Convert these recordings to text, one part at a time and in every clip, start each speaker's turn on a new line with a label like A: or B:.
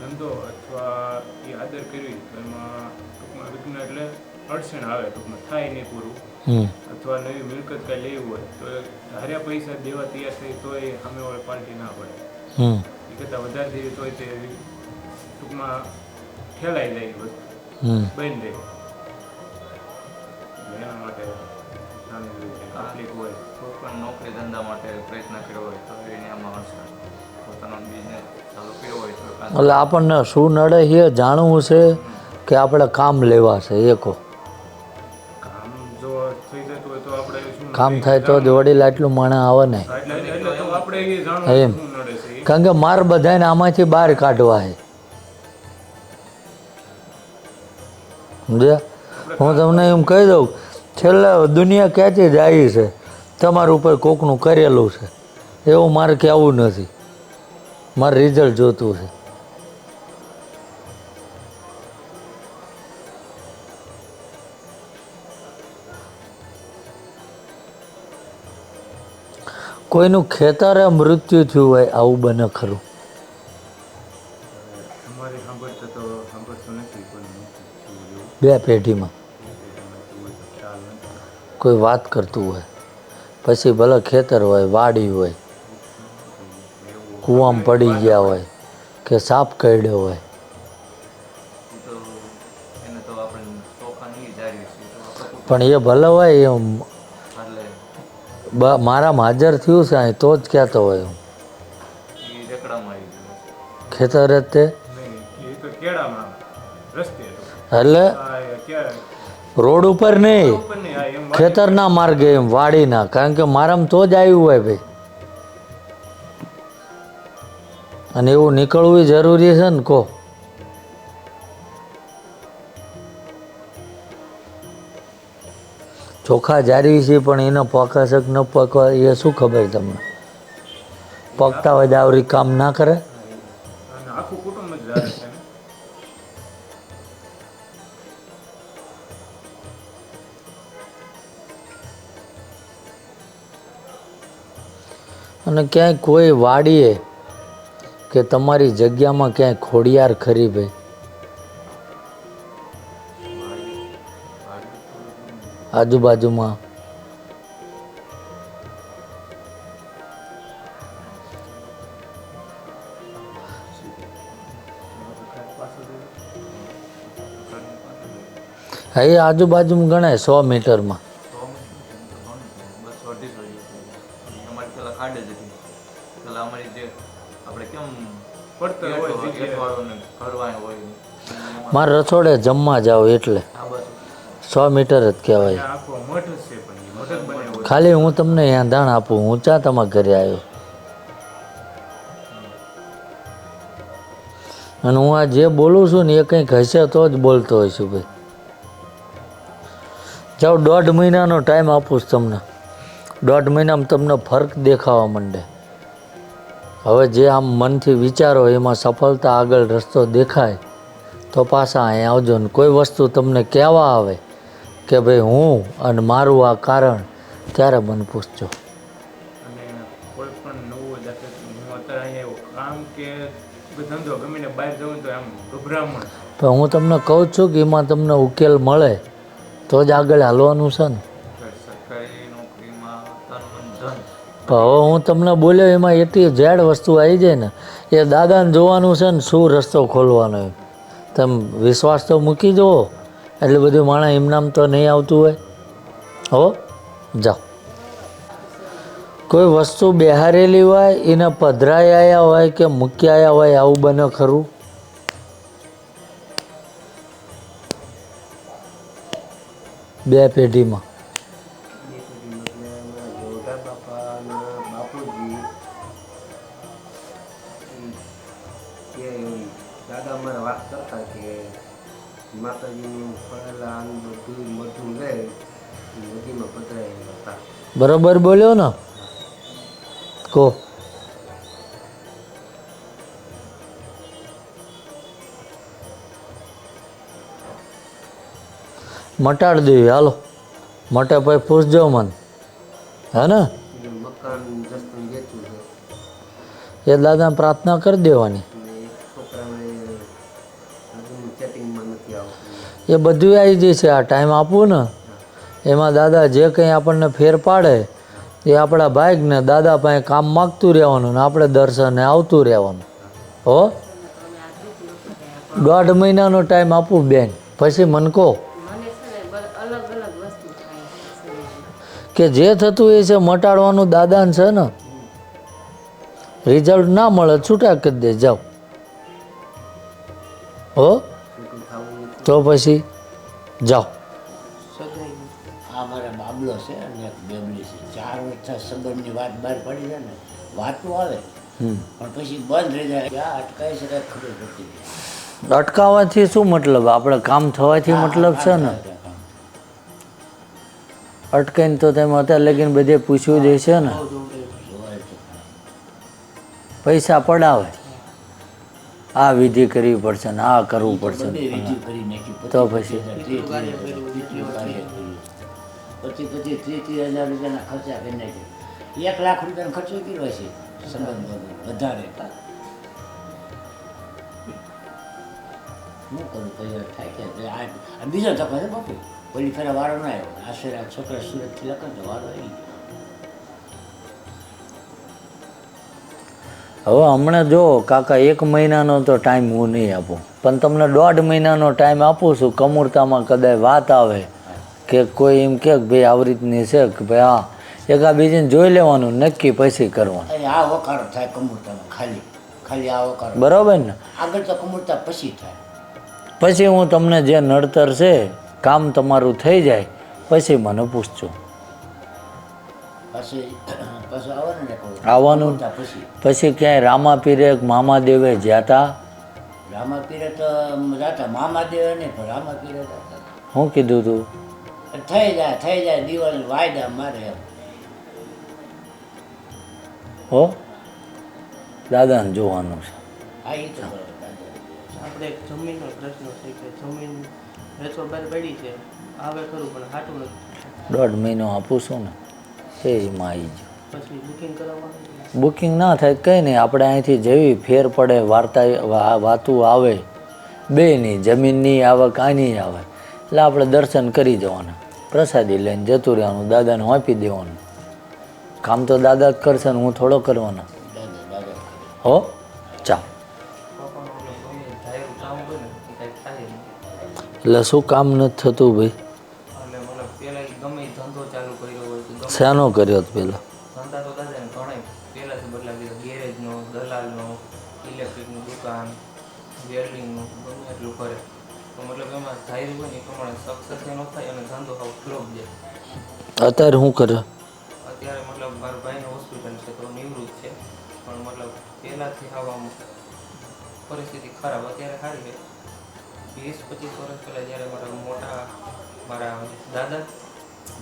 A: ધંધો અથવા એ આદર કરવી તો એમાં ટૂંકમાં વિઘ્ન એટલે અડચણ આવે ટૂંકમાં થાય નહીં પૂરું. અથવા નવી મિલકત કાંઈ લેવી હોય તો ધાર્યા પૈસા દેવા તૈયાર થઈ તો એ સામેવાળી પાર્ટી ના પડે. એ કરતાં વધારે દેવી તોય તે ટૂંકમાં ઠેલાઈ જાય વસ્તુ. બની જાય. એના માટે તકલીફ હોય.
B: કોઈ પણ નોકરી ધંધા માટે પ્રયત્ન કર્યો હોય તો એને આમાં અડચણ પોતાનો બિઝનેસ
C: એટલે આપણને શું નડે એ જાણવું છે કે આપણે કામ લેવા છે એકો
A: કામ
C: થાય તો જ વડીલ આટલું માણા આવે ને.
A: એટલે એટલે તો આપણે એ જાણવું
C: એમ. કારણ કે માર બધાને આમાંથી બહાર કાઢવા છે. સમજ્યા? હું તમને એમ કહી દઉં છેલ્લે દુનિયા ક્યાંથી જાય છે? તમારા ઉપર કોકનું કરેલું છે. એવું મારે કહેવું નથી. મારે રિઝલ્ટ જોતું છે. કોઈનું ખેતરે મૃત્યુ થયું હોય આવું બને ખરું. બે પેઢીમાં. કોઈ વાત કરતું હોય. પછી ભલે ખેતર હોય વાડી હોય કૂવામાં પડી ગયા હોય કે સાપ કરડ્યો હોય. પણ એ ભલે હોય એમ મારામાં હાજર થયું છે અહીં, તો જ કહેતો હોય ખેતર તે એટલે રોડ ઉપર નહીં, ખેતરના માર્ગે એમ, વાડીના, કારણ કે મારામાં તો જ આવ્યું હોય ભાઈ. અને એવું નીકળવું જરૂરી છે ને, કહો. ચોખા જારી છે, પણ એને પકાશક ન પકવા એ શું ખબર તમને? પકતા હોય દાવરી કામ ના કરે?
A: અને
C: ક્યાંય કોઈ વાડીએ કે તમારી જગ્યામાં ક્યાંય ખોડિયાર ખરી ભાઈ? આજુબાજુમાં. હા એ આજુબાજુમાં ગણાય સો મીટરમાં. મારે રસોડે જમવા જાવ એટલે. સો મીટર જ કહેવાય. ખાલી હું તમને યાંધાણ આપું, હું ચા તમારા ઘરે આવ્યો. અને હું આ જે બોલું છું ને એ કંઈક હશે તો જ બોલતો છું ભાઈ. જાઓ, દોઢ મહિનાનો ટાઈમ આપું છું તમને. દોઢ મહિનામાં તમને ફરક દેખાવા માંડે. હવે જે આમ મનથી વિચારો, એમાં સફળતા આગળ રસ્તો દેખાય. તો પાછા અહીં આવજો ને કોઈ વસ્તુ તમને કહેવા આવે કે ભાઈ હું અને મારું આ કારણ ત્યારે મને પૂછજો.
A: અહીંયા તો
C: હું તમને કહું છું કે એમાં તમને ઉકેલ મળે તો જ આગળ હાલવાનું છે ને. હવે હું તમને બોલ્યો એમાં એટલી ઝેડ વસ્તુ આવી જાય ને એ દાદાને જોવાનું છે ને શું રસ્તો ખોલવાનો એમ. તમે વિશ્વાસ તો મૂકી જુઓ એટલે બધું માણસ એમનામ તો નહીં આવતું હોય. હો? જાઓ. કોઈ વસ્તુ બેહારેલી હોય, એને પધરાઈ આવ્યા હોય કે મૂકી આવ્યા હોય, આવું બને ખરું? બે પેઢીમાં.
D: દાદા અમારે વાત કરતા કે માતાજીનું ફળેલા બધું મધું લે નદીમાં પધરાયેલા હતા.
C: બરોબર બોલ્યો ને? કહો મટાડી દેવી હાલો. મટે પછી પૂછજો મને. હે ને?
D: એ મકાન જસ્તું વેચવું છે.
C: એ દાદા પ્રાર્થના કરી દેવાની. એ બધું આવી છે. આ ટાઈમ આપવું ને, એમાં દાદા જે કંઈ આપણને ફેર પાડે, એ આપણા ભાઈને દાદા પાસે કામ માગતું રહેવાનું ને આપણે દર્શને આવતું રહેવાનું. હો? દોઢ મહિનાનો ટાઈમ આપું બેન. પછી મને કહો. કે જે થતું એ છે, મટાડવાનું દાદાને છે ને રિઝલ્ટ ના મળે, છૂટા કરી દે, જાઓ. હો? તો પછી જાઓ.
E: આ મારા બાબલો છે અને એક બેબલી છે. ચાર વર્ષ સંબંધની વાત બહાર પડી જાય ને વાતું આવે. પણ પછી બંધ રહી જાય. ક્યાં અટકાય છે કાંઈ ખબર પડતી
C: અટકાવવાથી શું મતલબ? આપણે કામ થવાથી મતલબ છે ને? અટકાઈને તો તેમ અત્યારે લગીને બધે પૂછવું જ છે ને. પૈસા પડાવે. આ વિધિ કરવી પડશે ને આ કરવું પડશે. તો પછી?
E: પછી પછી ત્રીસ ત્રીસ હજાર રૂપિયાના ખર્ચા કરી નાખ્યા એક લાખ રૂપિયાનો ખર્ચો કર્યો છે સંબંધ વધારે. શું કરું પછી થાય કે બીજો તકો છે બાપુ પછી ફેરા વારો ના આવ્યો. આશરે છોકરા સુરતથી લખન તો વારો આવી ગયો.
C: હવે હમણાં જો કાકા એક મહિનાનો તો ટાઈમ હું નહીં આપું. પણ તમને દોઢ મહિનાનો ટાઈમ આપું છું કમૂરતામાં કદાચ વાત આવે કે કોઈ એમ કે ભાઈ આવી રીતની છે કે ભાઈ હા એકા બીજીને જોઈ લેવાનું નક્કી પછી કરવાનું.
E: આ વકારો થાય કમૂરતામાં ખાલી ખાલી આ વકારો
C: બરાબર ને?
E: આગળ તો કમૂરતા પછી થાય.
C: પછી હું તમને જે નડતર છે કામ તમારું થઈ જાય પછી મને પૂછજો.
E: પછી પછી આવવાનું ને
C: આવવાનું.
E: કમૂરતા પછી.
C: પછી ક્યાંય રામાપીરે મામાદેવે જ્યાતા?
E: રામા પીરે તો જાતા મામા દેવે નહીં પણ રામા પીરે
C: શું કીધું તું?
E: થઈ જાય થઈ જાય દિવાળી વાયદા મારે
C: હો? દાદાને જોવાનું છે.
E: આ ઈ તો બરાબર દાદા.
F: આપણે એક જમીનનો પ્રશ્ન છે કે જમીન વેચવા બહાર પડી છે આવે ખરું પણ હાટું નથી.
C: દોઢ મહિનો આપું છું ને. એ એમાં
F: બુકિંગ
C: ના થાય કંઈ નહીં, આપણે અહીંથી જેવી ફેર પડે, વાર્તા વાતું આવે બે નહીં જમીનની આવક, આની આવે, એટલે આપણે દર્શન કરી જવાના. પ્રસાદી લઈને જતું રહેવાનું, દાદાને વાંપી દેવાનું. કામ તો દાદા જ કરશે ને હું થોડો કરવાનો. હો? ચા એટલે શું કામ નથી થતું ભાઈ? શાનો કર્યો હતો પેલા.
B: ધંધા તો દાદાને ઘણા પહેલાંથી બદલાવી દીધા. ગેરેજનો દલાલનો ઇલેક્ટ્રિકનું દુકાન વેલ્ડિંગનું ગમે એટલું કરે. તો મતલબ એમાં ધાર્યું હોય ને એ પ્રમાણે સક્સેસ ન થાય અને ધંધો હાવ ફ્લોપ જાય.
C: અત્યારે શું કરે
B: અત્યારે મતલબ મારા ભાઈનું હોસ્પિટલ છે તો નિવૃત્ત છે. પણ મતલબ પહેલાંથી આમ પરિસ્થિતિ ખરાબ. અત્યારે સારી છે. વીસ પચીસ વર્ષ પહેલાં જ્યારે મારા મોટા મારા દાદા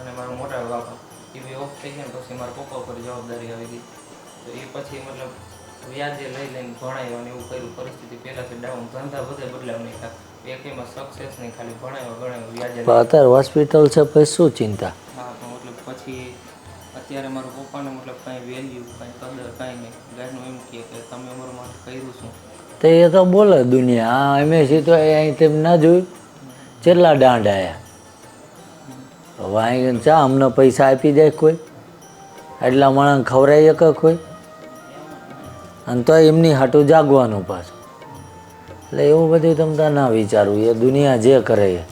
B: અને મારા મોટા બાપા એ બી ઓફ થઈ ગયા ને પછી મારા પપ્પા ઉપર જવાબદારી આવી ગઈ. તો એ પછી મતલબ વ્યાજે લઈ લઈને ભણાયો અને એવું કર્યું. પરિસ્થિતિ પહેલાંથી ડાઉન ધંધા બધે બદલાવ નહીં થાય એક એમાં સક્સેસ નહીં ખાલી ભણાયો ગણાયો વ્યાજે
C: પણ અત્યારે હોસ્પિટલ છે પછી શું ચિંતા?
B: હા તો મતલબ પછી અત્યારે મારા પપ્પાને મતલબ કાંઈ વેલ્યુ કાંઈ કદર કાંઈ નહીં. ગાયનું એમ કહે કે તમે અમારું માટે કર્યું શું?
C: તો એ તો બોલે દુનિયા. હા એમ તો અહીં તેમ ના જોયું? કેટલા દાંડ આયા અહીં ચા અમને પૈસા આપી દે કોઈ. એટલા માણસ ખવરાઈ શકે કોઈ? અને તો એમની હાટું જાગવાનું પાછું. એટલે એવું બધું તમે ના વિચારવું એ દુનિયા જે કરે એ.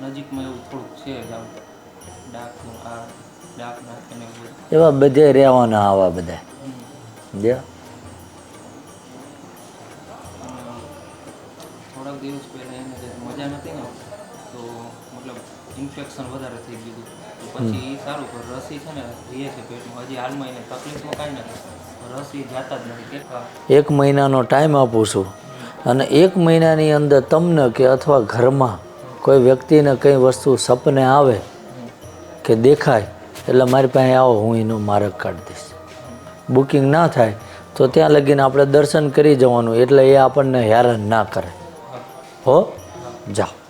B: નજીકમાં થોડુંક છે આ ડાક નાખીને એવા બધે.
C: રહેવાના આવા બધા.
B: અને થોડાક દિવસ પહેલાં એને મજા નથી ને તો મતલબ ઇન્ફેક્શન વધારે થઈ ગયું. તો પછી એ સારું પણ રસી છે ને રહે છે પેટમાં. હજી હાલમાં એને તકલીફમાં કાંઈ નથી. રસી જાતા જ નથી.
C: એક મહિનાનો ટાઈમ આપું છું. અને એક મહિનાની અંદર તમને કે અથવા ઘરમાં કોઈ વ્યક્તિને કંઈ વસ્તુ સપને આવે કે દેખાય એટલે મારી પાસે આવો હું એનું માર્ગ કાઢી દઈશ. બુકિંગ ના થાય, તો ત્યાં લગીને આપણે દર્શન કરી જવાનું, એટલે એ આપણને હેરાન ના કરે. હો? જાઓ.